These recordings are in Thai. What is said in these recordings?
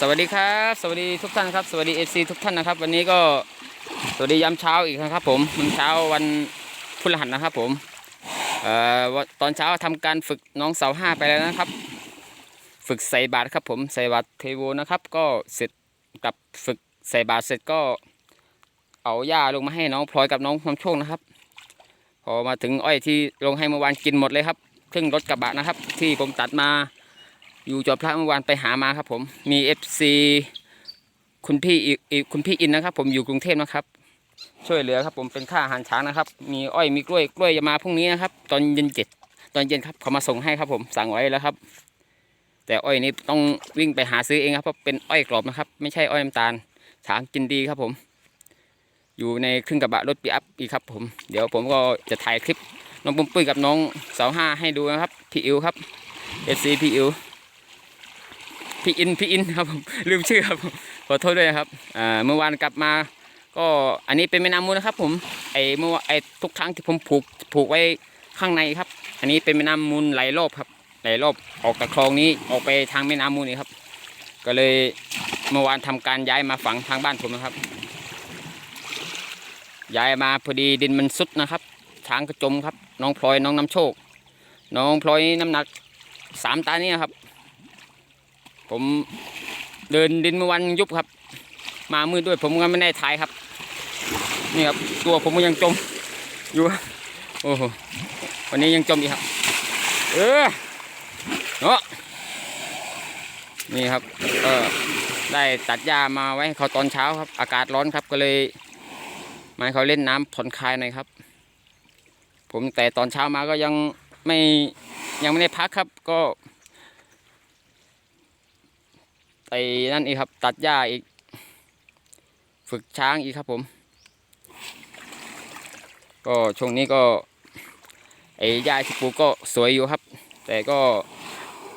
สวัสดีครับ สวัสดีทุกท่านครับ สวัสดีเอซีทุกท่านนะครับ วันนี้ก็สวัสดียามเช้าอีกครั้งครับ ผมมันเช้าวันพฤหัสนะครับ ผมออตอนเช้าทำการฝึกน้องเสาห้าไปแล้วนะครับ ฝึกใส่บาตรครับ ผมใส่บาตรเทโวนะครับ ก็เสร็จกับฝึกใส่บาตรเสร็จก็เอาหญ้าลงมาให้น้องพลอยกับน้องน้ำโชคนะครับ พอมาถึงอ้อยที่ลงให้เมื่อวานกินหมดเลยครับครึ่งรถกระบะนะครับ ที่ผมตัดมา อยู่จอดพระเมื่อวานไปหามาครับ ผมมีเอฟซีคุณพี่อีอีคุณพี่อินนะครับ ผมอยู่กรุงเทพนะครับ ช่วยเหลือครับ ผมเป็นค่าอาหารช้างนะครับ มีอ้อยมีกล้วยกล้วยจะมาพรุ่งนี้นะครับ ตอนเย็นเจ็ดตอนเย็นครับเขามาส่งให้ครับ ผมสั่งไว้แล้วครับ แต่อ้อยนี้ต้องวิ่งไปหาซื้อเองครับเพราะเป็นอ้อยกรอบนะครับ ไม่ใช่อ้อยน้ำตาลช้างกินดีครับผม อยู่ในครึ่งกระบะรถปีอัพอีกครับ ผม เดี๋ยวผมก็จะถ่ายคลิปน้องปุ้มปุ้ยกับน้องสาวห้าให้ดูนะครับพี่อิวครับเอฟซีพี่อิว พี่อินพี่อินครับผมลืมชื่อครับผมขอโทษด้วยนะครับเมื่อวานกลับมา ก็อันนี้เป็นแม่น้ำมูลนะครับ ผมไอเมื่อไอทุกครั้งที่ผมผูกผูกไว้ข้างในครับ อันนี้เป็นแม่น้ำมูลไหลรอบครับไหลรอบออกจากคลองนี้ออกไปทางแม่น้ำมูลนี่ครับ ก็เลยเมื่อวานทำการย้ายมาฝังทางบ้านผมนะครับ ย้ายมาพอดีดินมันซุดนะครับช้างก็จมครับ น้องพลอยน้องน้ำโชค น้องพลอยน้ำหนักสามตาเนี่ยครับ ผมเดินดินเมื่อวันยุบครับ มามืดด้วยผมก็ไม่ได้ถ่ายครับ นี่ครับตัวผมก็ยังจมอยู่โอ้โหวันนี้ยังจมอีกครับ เออเนาะนี่ครับก็ได้ตัดหญ้ามาไว้เขาตอนเช้าครับ อากาศร้อนครับก็เลยมาเขาเล่นน้ำผ่อนคลายหน่อยครับ ผมแต่ตอนเช้ามาก็ยังไม่ยังไม่ได้พักครับ ก็ ไอ้นั่นอีกครับ ตัดหญ้าอีก ฝึกช้างอีกครับผม ก็ช่วงนี้ก็ไอ้หญ้าที่ปลูกก็สวยอยู่ครับ แต่ก็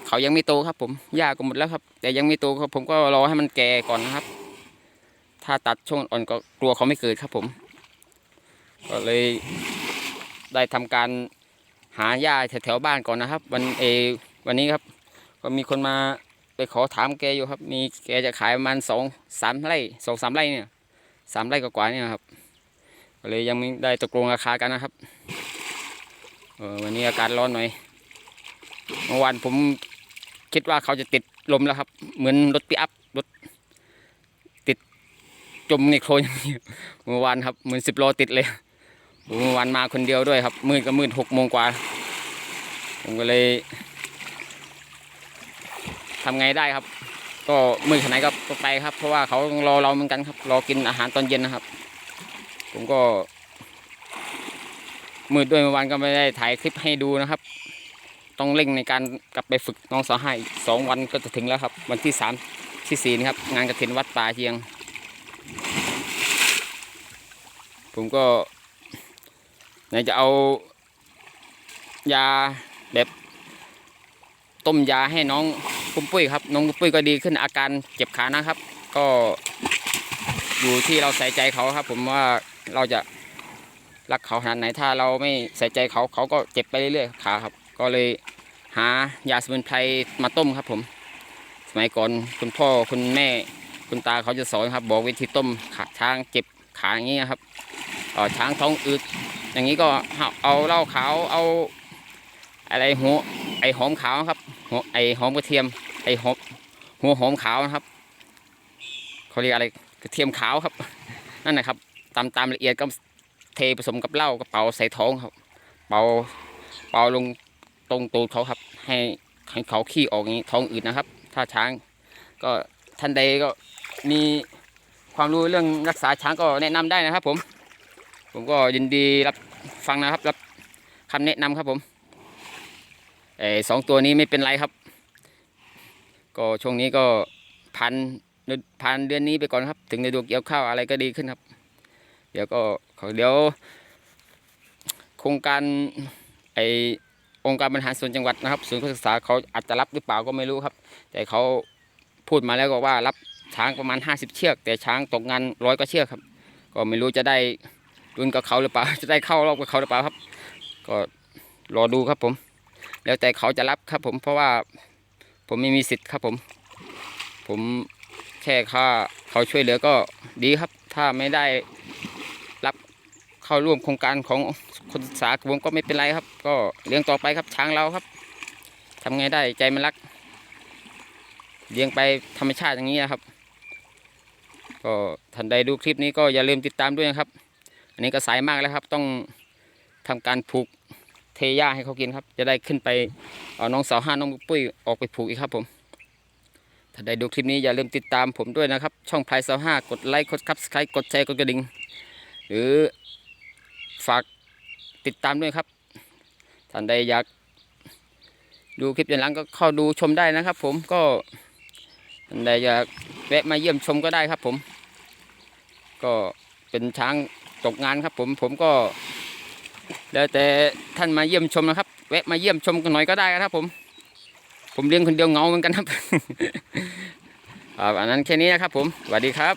เขายังไม่โตครับผมหญ้าก็หมดแล้วครับ แต่ยังไม่โตครับผมก็รอให้มันแก่ก่อนนะครับ ถ้าตัดช่วงอ่อนก็กลัวเขาไม่เกิดครับผม ก็เลยได้ทำการหาหญ้าแถวๆบ้านก่อนนะครับ วันเอวันนี้ครับ ก็มีคนมา ไปขอถามแกอยู่ครับ มีแกจะขายประมาณสองสามไร่สองสามไร่เนี่ยสามไร่กว่าๆเนี่ยครับก็เลยยังไม่ได้ตกลงราคากันนะครับเออวันนี้อากาศร้อนหน่อยเมื่อวานผมคิดว่าเขาจะติดลมแล้วครับ เหมือนรถปิอัพรถติดจมในโคลนอย่างเมื่อวานครับเหมือนสิบโลติดเลยเมื่อวานมาคนเดียวด้วยครับมืดก็มืดหกโมงกว่าผมก็เลย ทำไงได้ครับ ก็มือขนาดไหนก็ไปครับ เพราะว่าเขารอเราเหมือนกันครับ รอกินอาหารตอนเย็นนะครับ ผมก็ มืดด้วยเมื่อวานก็ไม่ได้ถ่ายคลิปให้ดูนะครับ ต้องเร่งในการกลับไปฝึกน้องสาวให้สองวันก็จะถึงแล้วครับ วันที่สามที่สี่นี่ครับ งานกระถินวัดป่าเชียง ผมก็ไหนจะเอายาแบบต้มยาให้น้อง ปุ้มปุ้ยครับน้องปุ้มปุ้ยก็ดีขึ้นอาการเจ็บขานะครับ ก็อยู่ที่เราใส่ใจเขาครับ ผมว่าเราจะรักเขาขนาดไหนถ้าเราไม่ใส่ใจเขาเขาก็เจ็บไปเรื่อยๆขาครับ ก็เลยหายาสมุนไพรมาต้มครับ ผม สมัยก่อนคุณพ่อคุณแม่คุณตาเขาจะสอนครับ บอกวิธีต้มขาช้างเจ็บขาอย่างนี้ครับช้างท้องอืดอย่างนี้ก็เอาเหล้าขาวเอาอะไรหัวไอหอมขาวครับ หัวไอหอมกระเทียม ไอหอมหัวหอมขาวนะครับเขาเรียกอะไรกระเทียมขาวครับ นั่นนะครับตามตามละเอียดก็เทผสมกับเหล้ากระเป๋าใส่ท้องครับ เป่าเป่าลงตรงตูดเขาครับ ให้ให้เขาขี้ออกอย่างนี้ท้องอืดนะครับ ถ้าช้าง ก็ท่านใดก็มีความรู้เรื่องรักษาช้างก็แนะนำได้นะครับ ผม ผมก็ยินดีรับฟังนะครับ รับคำแนะนำครับผม เอสองตัวนี้ไม่เป็นไรครับ ก็ช่วงนี้ก็พันพันเดือนนี้ไปก่อนครับ ถึงในดวงเกี่ยวข้าวอะไรก็ดีขึ้นครับ เดี๋ยวก็ขอเดี๋ยว โครงการไอองค์การบริหารส่วนจังหวัดนะครับศูนย์การศึกษาเขาอาจจะรับหรือเปล่าก็ไม่รู้ครับ แต่เขาพูดมาแล้วก็ว่ารับช้างประมาณ 50 เชือก แต่ช้างตกงานร้อยก็เชือกครับ ก็ไม่รู้จะได้รุ่นกับเขาหรือเปล่า จะได้เข้ารอบกับเขาหรือเปล่าครับ ก็รอดูครับผม แล้วแต่เขาจะรับครับผมเพราะว่าผมไม่มีสิทธิ์ครับผม ผมแค่ค่าเขาช่วยเหลือก็ดีครับ ถ้าไม่ได้รับเข้าร่วมโครงการของคนศึกษาผมก็ไม่เป็นไรครับ ก็เลี้ยงต่อไปครับช้างเราครับทำไงได้ใจมันรักเลี้ยงไปธรรมชาติอย่างนี้นะครับ ก็ท่านใดดูคลิปนี้ก็อย่าลืมติดตามด้วยนะครับ อันนี้ก็สายมากแล้วครับ ต้องทำการผูก เทหญ้าให้เขากินครับ จะได้ขึ้นไปเอาน้องสาวห้าน้องปุ้ยออกไปผูกอีกครับผม ถ้าได้ดูคลิปนี้อย่าลืมติดตามผมด้วยนะครับ ช่องพลายสาวห้ากดไลค์กดคับสไครต์กดแชร์กดกระดิ่งหรือฝากติดตามด้วยครับท่านใดอยากดูคลิปย้อนหลังก็เข้าดูชมได้นะครับ ผมก็ท่านใดอยากแวะมาเยี่ยมชมก็ได้ครับผม ก็เป็นช้างตกงานครับผมผมก็ แล้วแต่ท่านมาเยี่ยมชมนะครับ แวะมาเยี่ยมชมกันหน่อยก็ได้ครับ ผม ผมเลี้ยงคนเดียวเงาเหมือนกันครับครับอันนั้นแค่นี้นะครับ ผมสวัสดีครับ